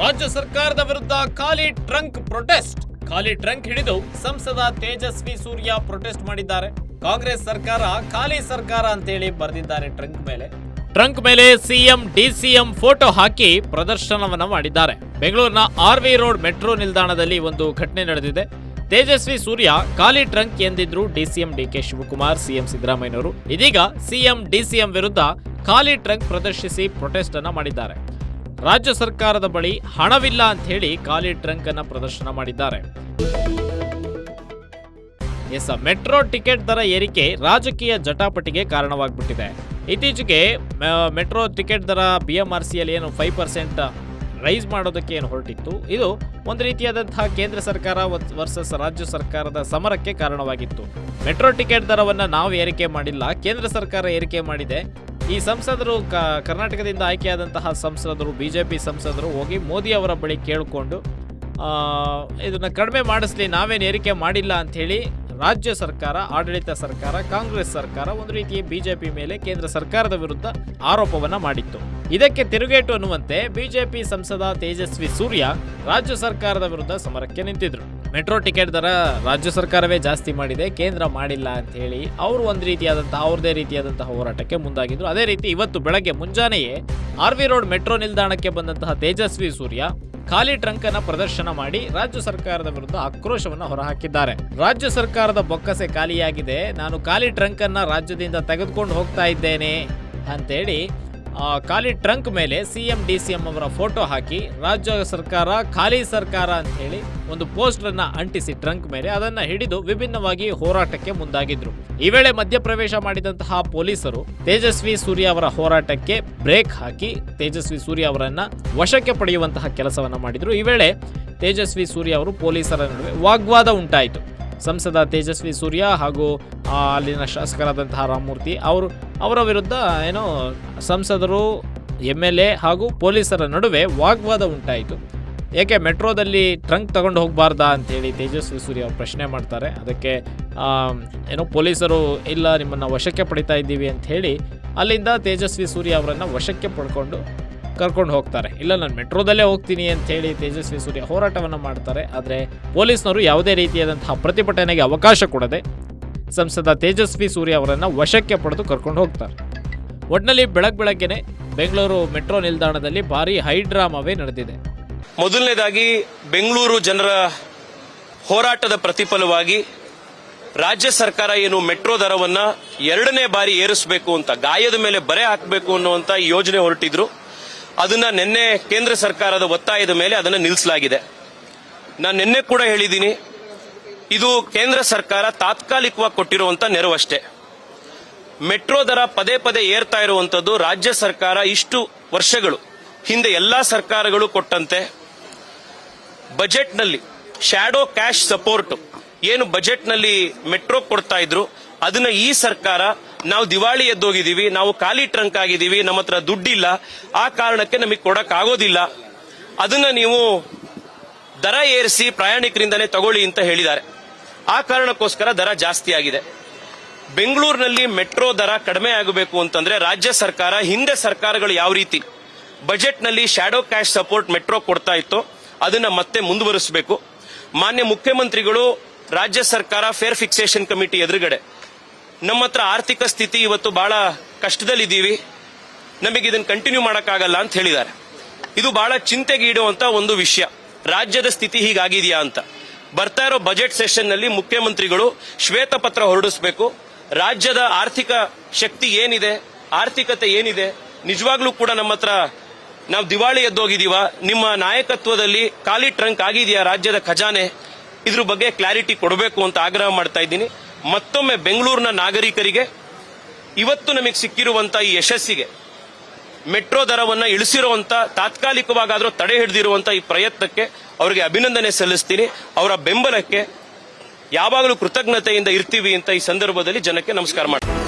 ರಾಜ್ಯ ಸರ್ಕಾರದ ವಿರುದ್ಧ ಖಾಲಿ ಟ್ರಂಕ್ ಪ್ರೊಟೆಸ್ಟ್. ಖಾಲಿ ಟ್ರಂಕ್ ಹಿಡಿದು ಸಂಸದ ತೇಜಸ್ವಿ ಸೂರ್ಯ ಪ್ರೊಟೆಸ್ಟ್ ಮಾಡಿದ್ದಾರೆ. ಕಾಂಗ್ರೆಸ್ ಸರ್ಕಾರ ಖಾಲಿ ಸರ್ಕಾರ ಅಂತೇಳಿ ಬರೆದಿದ್ದಾರೆ ಟ್ರಂಕ್ ಮೇಲೆ. ಟ್ರಂಕ್ ಮೇಲೆ ಸಿಎಂ, ಡಿಸಿಎಂ ಫೋಟೋ ಹಾಕಿ ಪ್ರದರ್ಶನವನ್ನ ಮಾಡಿದ್ದಾರೆ. ಬೆಂಗಳೂರಿನ ಆರ್ ವಿ ರೋಡ್ ಮೆಟ್ರೋ ನಿಲ್ದಾಣದಲ್ಲಿ ಒಂದು ಘಟನೆ ನಡೆದಿದೆ. ತೇಜಸ್ವಿ ಸೂರ್ಯ ಖಾಲಿ ಟ್ರಂಕ್ ಎಂದಿದ್ರು ಡಿಸಿಎಂ ಡಿಕೆ ಶಿವಕುಮಾರ್, ಸಿಎಂ ಸಿದ್ದರಾಮಯ್ಯನವರು. ಇದೀಗ ಸಿಎಂ, ಡಿಸಿಎಂ ವಿರುದ್ಧ ಖಾಲಿ ಟ್ರಂಕ್ ಪ್ರದರ್ಶಿಸಿ ಪ್ರೊಟೆಸ್ಟ್ ಅನ್ನ ಮಾಡಿದ್ದಾರೆ. ರಾಜ್ಯ ಸರ್ಕಾರದ ಬಳಿ ಹಣವಿಲ್ಲ ಅಂತ ಹೇಳಿ ಖಾಲಿ ಟ್ರಂಕ್ ಅನ್ನ ಪ್ರದರ್ಶನ ಮಾಡಿದ್ದಾರೆ. ಎಸ್, ಮೆಟ್ರೋ ಟಿಕೆಟ್ ದರ ಏರಿಕೆ ರಾಜಕೀಯ ಜಟಾಪಟಿಗೆ ಕಾರಣವಾಗ್ಬಿಟ್ಟಿದೆ. ಇತ್ತೀಚೆಗೆ ಮೆಟ್ರೋ ಟಿಕೆಟ್ ದರ ಬಿ ಎಂ ಆರ್ ಸಿಯಲ್ಲಿ ಏನು ಫೈವ್ ಪರ್ಸೆಂಟ್ ರೈಸ್ ಮಾಡೋದಕ್ಕೆ ಏನು ಹೊರಟಿತ್ತು? ಇದು ಒಂದು ರೀತಿಯಾದಂತಹ ಕೇಂದ್ರ ಸರ್ಕಾರ ವರ್ಸಸ್ ರಾಜ್ಯ ಸರ್ಕಾರದ ಸಮರಕ್ಕೆ ಕಾರಣವಾಗಿತ್ತು. ಮೆಟ್ರೋ ಟಿಕೆಟ್ ದರವನ್ನು ನಾವು ಏರಿಕೆ ಮಾಡಿಲ್ಲ, ಕೇಂದ್ರ ಸರ್ಕಾರ ಏರಿಕೆ ಮಾಡಿದೆ. ಈ ಸಂಸದರು ಕ- ಕರ್ನಾಟಕದಿಂದ ಆಯ್ಕೆಯಾದಂತಹ ಸಂಸದರು ಬಿ ಜೆ ಪಿ ಸಂಸದರು ಹೋಗಿ ಮೋದಿ ಅವರ ಬಳಿ ಕೇಳಿಕೊಂಡು ಇದನ್ನು ಕಡಿಮೆ ಮಾಡಿಸ್ಲಿ, ನಾವೇನು ಏರಿಕೆ ಮಾಡಿಲ್ಲ ಅಂಥೇಳಿ ರಾಜ್ಯ ಸರ್ಕಾರ, ಆಡಳಿತ ಸರ್ಕಾರ, ಕಾಂಗ್ರೆಸ್ ಸರ್ಕಾರ ಒಂದು ರೀತಿಯ ಬಿಜೆಪಿ ಮೇಲೆ ಕೇಂದ್ರ ಸರ್ಕಾರದ ವಿರುದ್ಧ ಆರೋಪವನ್ನ ಮಾಡಿತ್ತು. ಇದಕ್ಕೆ ತಿರುಗೇಟು ಅನ್ನುವಂತೆ ಬಿಜೆಪಿ ಸಂಸದ ತೇಜಸ್ವಿ ಸೂರ್ಯ ರಾಜ್ಯ ಸರ್ಕಾರದ ವಿರುದ್ಧ ಸಮರಕ್ಕೆ ನಿಂತಿದ್ರು. ಮೆಟ್ರೋ ಟಿಕೆಟ್ ದರ ರಾಜ್ಯ ಸರ್ಕಾರವೇ ಜಾಸ್ತಿ ಮಾಡಿದೆ, ಕೇಂದ್ರ ಮಾಡಿಲ್ಲ ಅಂತ ಹೇಳಿ ಅವರು ಒಂದು ರೀತಿಯಾದಂತಹ, ಅವ್ರದೇ ರೀತಿಯಾದಂತಹ ಹೋರಾಟಕ್ಕೆ ಮುಂದಾಗಿದ್ರು. ಅದೇ ರೀತಿ ಇವತ್ತು ಬೆಳಗ್ಗೆ ಮುಂಜಾನೆಯೇ ಆರ್ ವಿ ರೋಡ್ ಮೆಟ್ರೋ ನಿಲ್ದಾಣಕ್ಕೆ ಬಂದಂತಹ ತೇಜಸ್ವಿ ಸೂರ್ಯ ಖಾಲಿ ಟ್ರಂಕ್ ಅನ್ನ ಪ್ರದರ್ಶನ ಮಾಡಿ ರಾಜ್ಯ ಸರ್ಕಾರದ ವಿರುದ್ಧ ಆಕ್ರೋಶವನ್ನು ಹೊರಹಾಕಿದ್ದಾರೆ. ರಾಜ್ಯ ಸರ್ಕಾರದ ಬೊಕ್ಕಸೆ ಖಾಲಿಯಾಗಿದೆ. ನಾನು ಖಾಲಿ ಟ್ರಂಕ್ ಅನ್ನ ರಾಜ್ಯದಿಂದ ತೆಗೆದುಕೊಂಡು ಹೋಗ್ತಾ ಇದ್ದೇನೆ, ಅಂತೇಳಿ ಖಾಲಿ ಟ್ರಂಕ್ ಮೇಲೆ C M, D C M ಅವರ ಫೋಟೋ ಹಾಕಿ ರಾಜ್ಯ ಸರ್ಕಾರ, ಖಾಲಿ ಸರ್ಕಾರ ಅಂತ ಹೇಳಿ ಒಂದು ಪೋಸ್ಟರ್ ಅನ್ನ ಅಂಟಿಸಿ ಟ್ರಂಕ್ ಮೇಲೆ ಅದನ್ನ ಹಿಡಿದು ವಿಭಿನ್ನವಾಗಿ ಹೋರಾಟಕ್ಕೆ ಮುಂದಾಗಿದ್ರು. ಈ ವೇಳೆ ಮಧ್ಯಪ್ರವೇಶ ಮಾಡಿದಂತಹ ಪೊಲೀಸರು ತೇಜಸ್ವಿ ಸೂರ್ಯ ಅವರ ಹೋರಾಟಕ್ಕೆ ಬ್ರೇಕ್ ಹಾಕಿ ತೇಜಸ್ವಿ ಸೂರ್ಯ ಅವರನ್ನ ವಶಕ್ಕೆ ಪಡೆಯುವಂತಹ ಕೆಲಸವನ್ನ ಮಾಡಿದ್ರು. ಈ ವೇಳೆ ತೇಜಸ್ವಿ ಸೂರ್ಯ ಅವರು ಪೊಲೀಸರ ನಡುವೆ ವಾಗ್ವಾದ ಉಂಟಾಯಿತು. ಸಂಸದ ತೇಜಸ್ವಿ ಸೂರ್ಯ ಹಾಗೂ ಅಲ್ಲಿನ ಶಾಸಕರಾದಂತಹ ರಾಮಮೂರ್ತಿ ಅವರು ಅವರ ವಿರುದ್ಧ ಏನೋ ಸಂಸದರು ಎಂ ಎಲ್ ಎ ಹಾಗೂ ಪೊಲೀಸರ ನಡುವೆ ವಾಗ್ವಾದ ಉಂಟಾಯಿತು. ಏಕೆ ಮೆಟ್ರೋದಲ್ಲಿ ಟ್ರಂಕ್ ತಗೊಂಡು ಹೋಗಬಾರ್ದಾ ಅಂತೇಳಿ ತೇಜಸ್ವಿ ಸೂರ್ಯ ಅವರು ಪ್ರಶ್ನೆ ಮಾಡ್ತಾರೆ. ಅದಕ್ಕೆ ಏನೋ ಪೊಲೀಸರು ಇಲ್ಲ, ನಿಮ್ಮನ್ನು ವಶಕ್ಕೆ ಪಡಿತಾ ಇದ್ದೀವಿ ಅಂತ ಹೇಳಿ ಅಲ್ಲಿಂದ ತೇಜಸ್ವಿ ಸೂರ್ಯ ಅವರನ್ನು ವಶಕ್ಕೆ ಪಡ್ಕೊಂಡು ಕರ್ಕೊಂಡು ಹೋಗ್ತಾರೆ. ಇಲ್ಲ, ನಾನು ಮೆಟ್ರೋದಲ್ಲೇ ಹೋಗ್ತೀನಿ ಅಂತ ಹೇಳಿ ತೇಜಸ್ವಿ ಸೂರ್ಯ ಹೋರಾಟವನ್ನು ಮಾಡ್ತಾರೆ. ಆದರೆ ಪೊಲೀಸ್ನವರು ಯಾವುದೇ ರೀತಿಯಾದಂತಹ ಪ್ರತಿಭಟನೆಗೆ ಅವಕಾಶ ಕೊಡದೆ ಸಂಸದ ತೇಜಸ್ವಿ ಸೂರ್ಯ ಅವರನ್ನು ವಶಕ್ಕೆ ಪಡೆದು ಕರ್ಕೊಂಡು ಹೋಗ್ತಾರೆ. ಒಟ್ಟಿನಲ್ಲಿ ಬೆಳಗ್ ಬೆಳಗ್ಗೆನೆ ಬೆಂಗಳೂರು ಮೆಟ್ರೋ ನಿಲ್ದಾಣದಲ್ಲಿ ಭಾರಿ ಹೈಡ್ರಾಮಾವೇ ನಡೆದಿದೆ. ಮೊದಲನೇದಾಗಿ ಬೆಂಗಳೂರು ಜನರ ಹೋರಾಟದ ಪ್ರತಿಫಲವಾಗಿ ರಾಜ್ಯ ಸರ್ಕಾರ ಏನು ಮೆಟ್ರೋ ದರವನ್ನ ಎರಡನೇ ಬಾರಿ ಏರಿಸಬೇಕು ಅಂತ ಗಾಯದ ಮೇಲೆ ಬರೆ ಹಾಕಬೇಕು ಅನ್ನುವಂತ ಯೋಜನೆ ಹೊರಟಿದ್ರು. ಅದನ್ನ ನಿನ್ನೆ ಕೇಂದ್ರ ಸರ್ಕಾರದ ಒತ್ತಾಯದ ಮೇಲೆ ಅದನ್ನ ನಿಲ್ಲಿಸಲಾಗಿದೆ ನಾನು ನಿನ್ನೆ ಕೂಡ ಹೇಳಿದ್ದೀನಿ ಇದು ಕೇಂದ್ರ ಸರ್ಕಾರ ತಾತ್ಕಾಲಿಕವಾಗಿ ಕೊಟ್ಟಿರುವಂತ ನೆರವಷ್ಟೇ. ಮೆಟ್ರೋ ದರ ಪದೇ ಪದೇ ಏರ್ತಾ ಇರುವಂತದ್ದು ರಾಜ್ಯ ಸರ್ಕಾರ ಇಷ್ಟು ವರ್ಷಗಳು. ಹಿಂದೆ ಎಲ್ಲಾ ಸರ್ಕಾರಗಳು ಕೊಟ್ಟಂತೆ. ಬಜೆಟ್ನಲ್ಲಿ ಶ್ಯಾಡೋ ಕ್ಯಾಶ್ ಸಪೋರ್ಟ್ ಏನು ಬಜೆಟ್ನಲ್ಲಿ ಮೆಟ್ರೋ ಕೊಡ್ತಾ ಇದ್ರು. ಅದನ್ನ ಈ ಸರ್ಕಾರ ನಾವು ದಿವಾಳಿ ಎದ್ದೋಗಿದ್ದೀವಿ, ನಾವು ಖಾಲಿ ಟ್ರಂಕ್ ಆಗಿದ್ದೀವಿ, ನಮ್ಮ ಹತ್ರ ದುಡ್ಡಿಲ್ಲ. ಆ ಕಾರಣಕ್ಕೆ ನಮಗೆ ಕೊಡಕ್ ಆಗೋದಿಲ್ಲ ಅದನ್ನ ನೀವು ದರ ಏರಿಸಿ ಪ್ರಯಾಣಿಕರಿಂದಲೇ ತಗೊಳ್ಳಿ ಅಂತ ಹೇಳಿದ್ದಾರೆ. ಆ ಕಾರಣಕ್ಕೋಸ್ಕರ ದರ ಜಾಸ್ತಿ ಆಗಿದೆ. ಬೆಂಗಳೂರಿನಲ್ಲಿ ಮೆಟ್ರೋ ದರ ಕಡಿಮೆ ಆಗಬೇಕು ಅಂತಂದ್ರೆ ರಾಜ್ಯ ಸರ್ಕಾರ, ಹಿಂದೆ ಸರ್ಕಾರಗಳು ಯಾವ ರೀತಿ ಬಜೆಟ್ನಲ್ಲಿ ಶ್ಯಾಡೋ ಕ್ಯಾಶ್ ಸಪೋರ್ಟ್ ಮೆಟ್ರೋ ಕೊಡ್ತಾ ಇತ್ತು ಅದನ್ನ ಮತ್ತೆ ಮುಂದುವರಿಸಬೇಕು. ಮಾನ್ಯ ಮುಖ್ಯಮಂತ್ರಿಗಳು, ರಾಜ್ಯ ಸರ್ಕಾರ ಫೇರ್ ಫಿಕ್ಸೇಷನ್ ಕಮಿಟಿ ಎದುರುಗಡೆ, ನಮ್ಮ ಹತ್ರ ಆರ್ಥಿಕ ಸ್ಥಿತಿ ಇವತ್ತು ಬಹಳ ಕಷ್ಟದಲ್ಲಿದ್ದೀವಿ. ನಮಗೆ ಇದನ್ನು ಕಂಟಿನ್ಯೂ ಮಾಡೋಕ್ಕಾಗಲ್ಲ ಅಂತ ಹೇಳಿದ್ದಾರೆ. ಇದು ಬಹಳ ಚಿಂತೆಗೆ ಇಡುವಂತ ಒಂದು ವಿಷಯ. ರಾಜ್ಯದ ಸ್ಥಿತಿ ಹೀಗಾಗಿದೆಯಾ ಅಂತ. ಬರ್ತಾ ಇರೋ ಬಜೆಟ್ ಸೆಷನ್ನಲ್ಲಿ ಮುಖ್ಯಮಂತ್ರಿಗಳು ಶ್ವೇತಪತ್ರ ಹೊರಡಿಸಬೇಕು. ರಾಜ್ಯದ ಆರ್ಥಿಕ ಶಕ್ತಿ ಏನಿದೆ? ಆರ್ಥಿಕತೆ ಏನಿದೆ? ನಿಜವಾಗ್ಲೂ ಕೂಡ ನಮ್ಮ ಹತ್ರ ನಾವು ದಿವಾಳಿ ಎದ್ದೋಗಿದೀವ ನಿಮ್ಮ ನಾಯಕತ್ವದಲ್ಲಿ ಖಾಲಿ ಟ್ರಂಕ್ ಆಗಿದೆಯಾ ರಾಜ್ಯದ ಖಜಾನೆ? ಇದ್ರ ಬಗ್ಗೆ ಕ್ಲಾರಿಟಿ ಕೊಡಬೇಕು ಅಂತ ಆಗ್ರಹ ಮಾಡ್ತಾ ಇದ್ದೀನಿ. ಮತ್ತೊಮ್ಮೆ ಬೆಂಗಳೂರಿನ ನಾಗರಿಕರಿಗೆ, ಇವತ್ತು ನಮಗೆ ಸಿಕ್ಕಿರುವಂತಹ ಈ ಯಶಸ್ಸಿಗೆ ಮೆಟ್ರೋ ದರವನ್ನು ಇಳಿಸಿರುವಂತ ತಾತ್ಕಾಲಿಕವಾಗಾದರೂ ತಡೆ ಹಿಡಿದಿರುವಂತ ಈ ಪ್ರಯತ್ನಕ್ಕೆ ಅವರಿಗೆ ಅಭಿನಂದನೆ ಸಲ್ಲಿಸ್ತೀನಿ. ಅವರ ಬೆಂಬಲಕ್ಕೆ ಯಾವಾಗಲೂ ಕೃತಜ್ಞತೆಯಿಂದ ಇರ್ತೀವಿ ಅಂತ ಈ ಸಂದರ್ಭದಲ್ಲಿ ಜನಕ್ಕೆ ನಮಸ್ಕಾರ ಮಾಡ್ತೀನಿ.